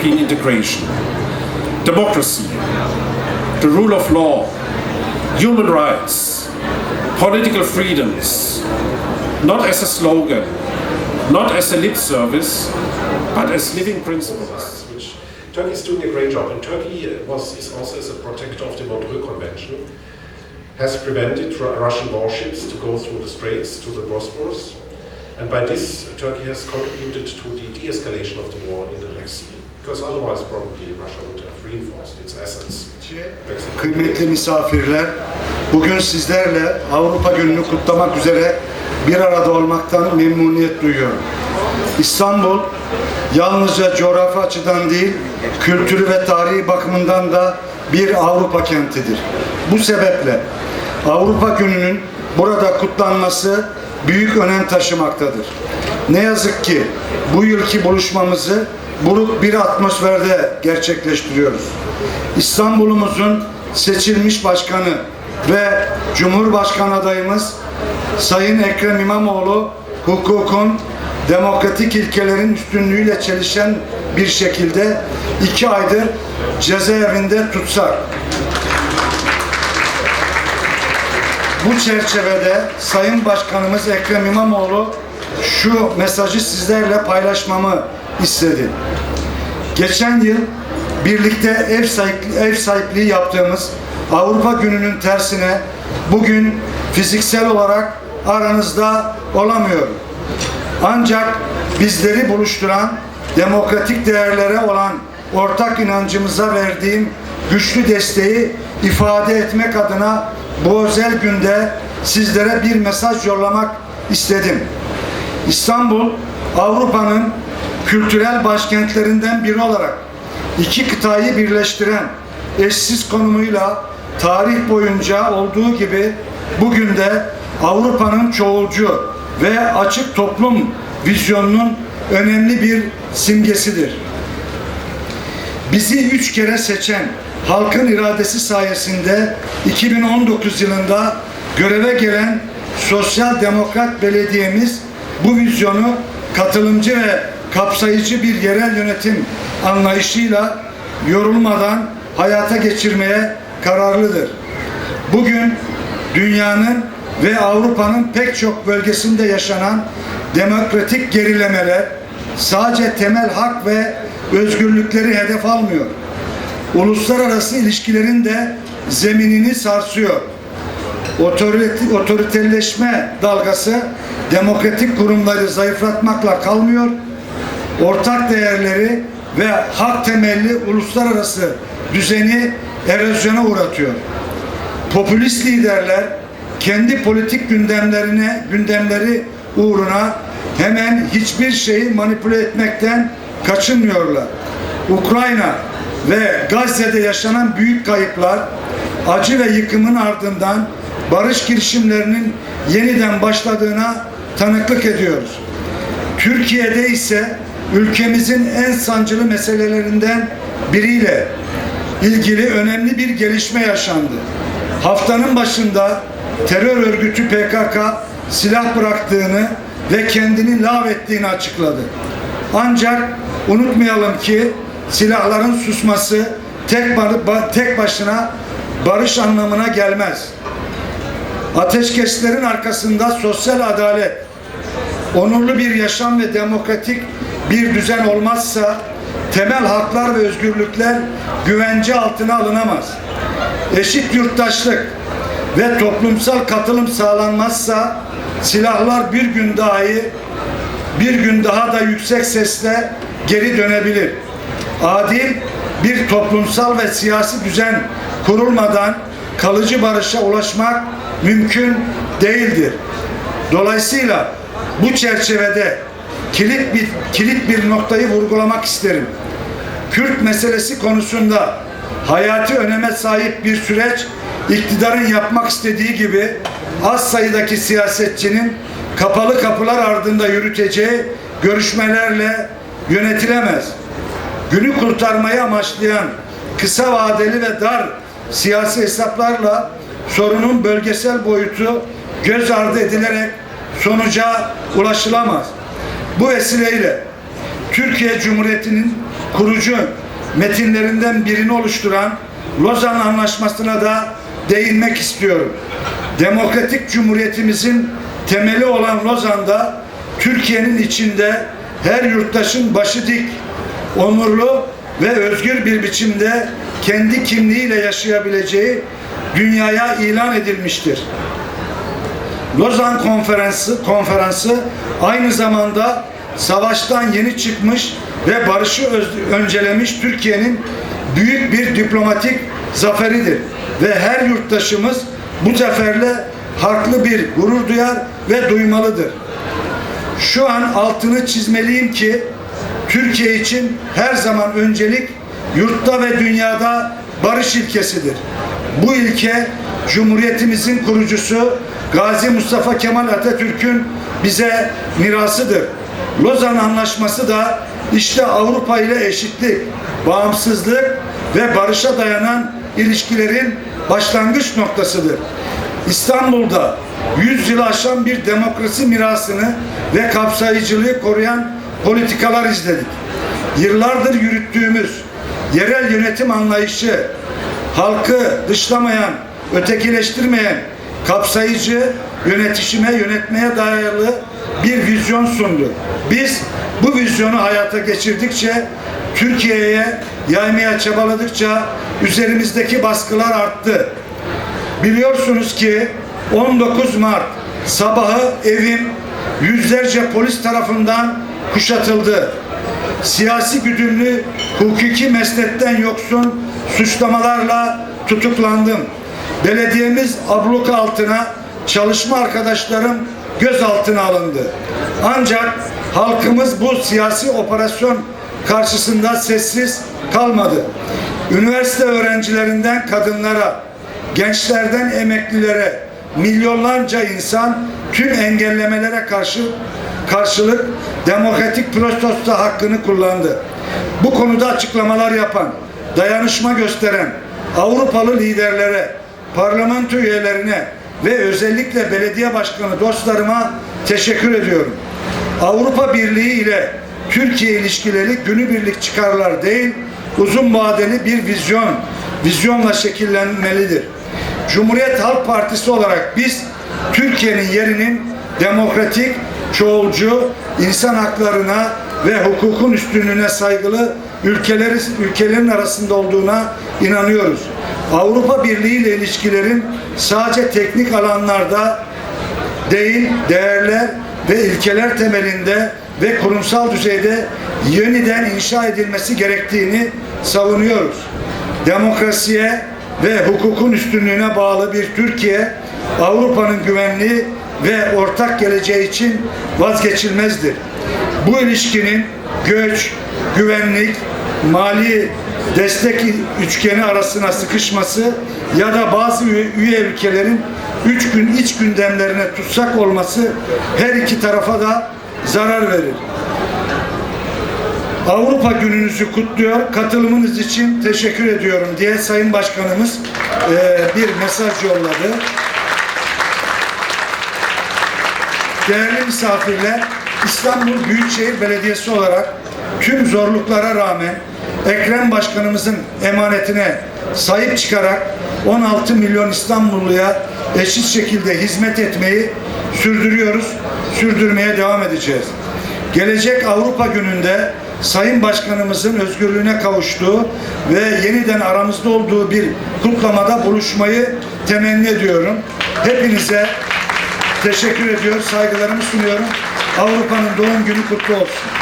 European integration. Democracy, the rule of law, human rights, political freedoms, not as a slogan, not as a lip service, but as living principles. which Turkey is doing a great job. And Turkey was is also as a protector of the Montreux Convention, has prevented Russian warships to go through the straits to the Bosporus, and by this Turkey has contributed to the de-escalation of the war in the Sea. Because otherwise, probably Russia would have reinforced its assets. Kıymetli misafirler, bugün sizlerle Avrupa Günü'nü kutlamak üzere bir arada olmaktan memnuniyet duyuyorum. İstanbul yalnızca coğrafi açıdan değil, kültürü ve tarihi bakımından da bir Avrupa kentidir. Bu sebeple Avrupa Günü'nün burada kutlanması büyük önem taşımaktadır. Ne yazık ki bu yılki buluşmamızı buruk bir atmosferde gerçekleştiriyoruz. İstanbul'umuzun seçilmiş başkanı ve Cumhurbaşkanı adayımız Sayın Ekrem İmamoğlu hukukun demokratik ilkelerin üstünlüğüyle çelişen bir şekilde iki aydır cezaevinde tutsak. Bu çerçevede Sayın Başkanımız Ekrem İmamoğlu şu mesajı sizlerle paylaşmamı istedi. Geçen yıl birlikte ev sahipliği, ev sahipliği yaptığımız Avrupa Günü'nün tersine bugün fiziksel olarak aranızda olamıyorum. Ancak bizleri buluşturan demokratik değerlere olan ortak inancımıza verdiğim güçlü desteği ifade etmek adına bu özel günde sizlere bir mesaj yollamak istedim. İstanbul, Avrupa'nın kültürel başkentlerinden biri olarak iki kıtayı birleştiren eşsiz konumuyla tarih boyunca olduğu gibi bugün de Avrupa'nın çoğulcu ve açık toplum vizyonunun önemli bir simgesidir. Bizi üç kere seçen halkın iradesi sayesinde 2019 yılında göreve gelen Sosyal Demokrat Belediyemiz bu vizyonu katılımcı ve kapsayıcı bir yerel yönetim anlayışıyla yorulmadan hayata geçirmeye kararlıdır. Bugün dünyanın ve Avrupa'nın pek çok bölgesinde yaşanan demokratik gerilemeler sadece temel hak ve özgürlükleri hedef almıyor. Uluslararası ilişkilerin de zeminini sarsıyor. Otorite, otoriterleşme dalgası demokratik kurumları zayıflatmakla kalmıyor. Ortak değerleri ve hak temelli uluslararası düzeni erozyona uğratıyor. Popülist liderler kendi politik gündemlerine gündemleri uğruna hemen hiçbir şeyi manipüle etmekten kaçınmıyorlar. Ukrayna ve Gazze'de yaşanan büyük kayıplar, acı ve yıkımın ardından barış girişimlerinin yeniden başladığına tanıklık ediyoruz. Türkiye'de ise ülkemizin en sancılı meselelerinden biriyle ilgili önemli bir gelişme yaşandı. Haftanın başında terör örgütü PKK silah bıraktığını ve kendini lağvettiğini açıkladı. Ancak unutmayalım ki silahların susması tek, tek başına barış anlamına gelmez. Ateşkeslerin arkasında sosyal adalet, onurlu bir yaşam ve demokratik bir düzen olmazsa temel haklar ve özgürlükler güvence altına alınamaz. Eşit yurttaşlık ve toplumsal katılım sağlanmazsa silahlar bir gün dahi bir gün daha da yüksek sesle geri dönebilir. Adil bir toplumsal ve siyasi düzen kurulmadan kalıcı barışa ulaşmak mümkün değildir. Dolayısıyla bu çerçevede kilit bir kilit bir noktayı vurgulamak isterim. Kürt meselesi konusunda hayati öneme sahip bir süreç iktidarın yapmak istediği gibi az sayıdaki siyasetçinin kapalı kapılar ardında yürüteceği görüşmelerle yönetilemez. Günü kurtarmayı amaçlayan kısa vadeli ve dar siyasi hesaplarla sorunun bölgesel boyutu göz ardı edilerek sonuca ulaşılamaz. Bu vesileyle Türkiye Cumhuriyeti'nin kurucu metinlerinden birini oluşturan Lozan Anlaşması'na da değinmek istiyorum. Demokratik Cumhuriyetimizin temeli olan Lozan'da Türkiye'nin içinde her yurttaşın başı dik, onurlu ve özgür bir biçimde kendi kimliğiyle yaşayabileceği dünyaya ilan edilmiştir. Lozan Konferansı, konferansı aynı zamanda savaştan yeni çıkmış ve barışı öncelemiş Türkiye'nin büyük bir diplomatik zaferidir. Ve her yurttaşımız bu zaferle haklı bir gurur duyar ve duymalıdır. Şu an altını çizmeliyim ki Türkiye için her zaman öncelik yurtta ve dünyada barış ilkesidir. Bu ilke Cumhuriyetimizin kurucusu Gazi Mustafa Kemal Atatürk'ün bize mirasıdır. Lozan Anlaşması da işte Avrupa ile eşitlik, bağımsızlık ve barışa dayanan ilişkilerin başlangıç noktasıdır. İstanbul'da 100 yılı aşan bir demokrasi mirasını ve kapsayıcılığı koruyan politikalar izledik. Yıllardır yürüttüğümüz yerel yönetim anlayışı, halkı dışlamayan, ötekileştirmeyen, kapsayıcı yönetişime, yönetmeye dayalı bir vizyon sundu. Biz bu vizyonu hayata geçirdikçe, Türkiye'ye yaymaya çabaladıkça üzerimizdeki baskılar arttı. Biliyorsunuz ki 19 Mart sabahı evim yüzlerce polis tarafından kuşatıldı. Siyasi güdümlü hukuki mesletten yoksun suçlamalarla tutuklandım. Belediyemiz abluka altına çalışma arkadaşlarım gözaltına alındı. Ancak halkımız bu siyasi operasyon karşısında sessiz kalmadı. Üniversite öğrencilerinden kadınlara, gençlerden emeklilere, milyonlarca insan tüm engellemelere karşı karşılık demokratik protesto hakkını kullandı. Bu konuda açıklamalar yapan, dayanışma gösteren Avrupalı liderlere, parlamento üyelerine ve özellikle belediye başkanı dostlarıma teşekkür ediyorum. Avrupa Birliği ile Türkiye ilişkileri günübirlik çıkarlar değil, uzun vadeli bir vizyon, vizyonla şekillenmelidir. Cumhuriyet Halk Partisi olarak biz Türkiye'nin yerinin demokratik, çoğulcu, insan haklarına ve hukukun üstünlüğüne saygılı ülkeleri, ülkelerin arasında olduğuna inanıyoruz. Avrupa Birliği ile ilişkilerin sadece teknik alanlarda değil, değerler ve ilkeler temelinde ve kurumsal düzeyde yeniden inşa edilmesi gerektiğini savunuyoruz. Demokrasiye ve hukukun üstünlüğüne bağlı bir Türkiye, Avrupa'nın güvenliği ve ortak geleceği için vazgeçilmezdir. Bu ilişkinin göç, güvenlik, mali destek üçgeni arasına sıkışması ya da bazı üye ülkelerin üç gün iç gündemlerine tutsak olması her iki tarafa da zarar verir. Avrupa gününüzü kutluyor. Katılımınız için teşekkür ediyorum diye Sayın Başkanımız bir mesaj yolladı. Değerli misafirler, İstanbul Büyükşehir Belediyesi olarak tüm zorluklara rağmen Ekrem Başkanımızın emanetine sahip çıkarak 16 milyon İstanbulluya eşit şekilde hizmet etmeyi sürdürüyoruz, sürdürmeye devam edeceğiz. Gelecek Avrupa Günü'nde Sayın Başkanımızın özgürlüğüne kavuştuğu ve yeniden aramızda olduğu bir kutlamada buluşmayı temenni ediyorum. Hepinize Teşekkür ediyor, saygılarımı sunuyorum. Avrupa'nın doğum günü kutlu olsun.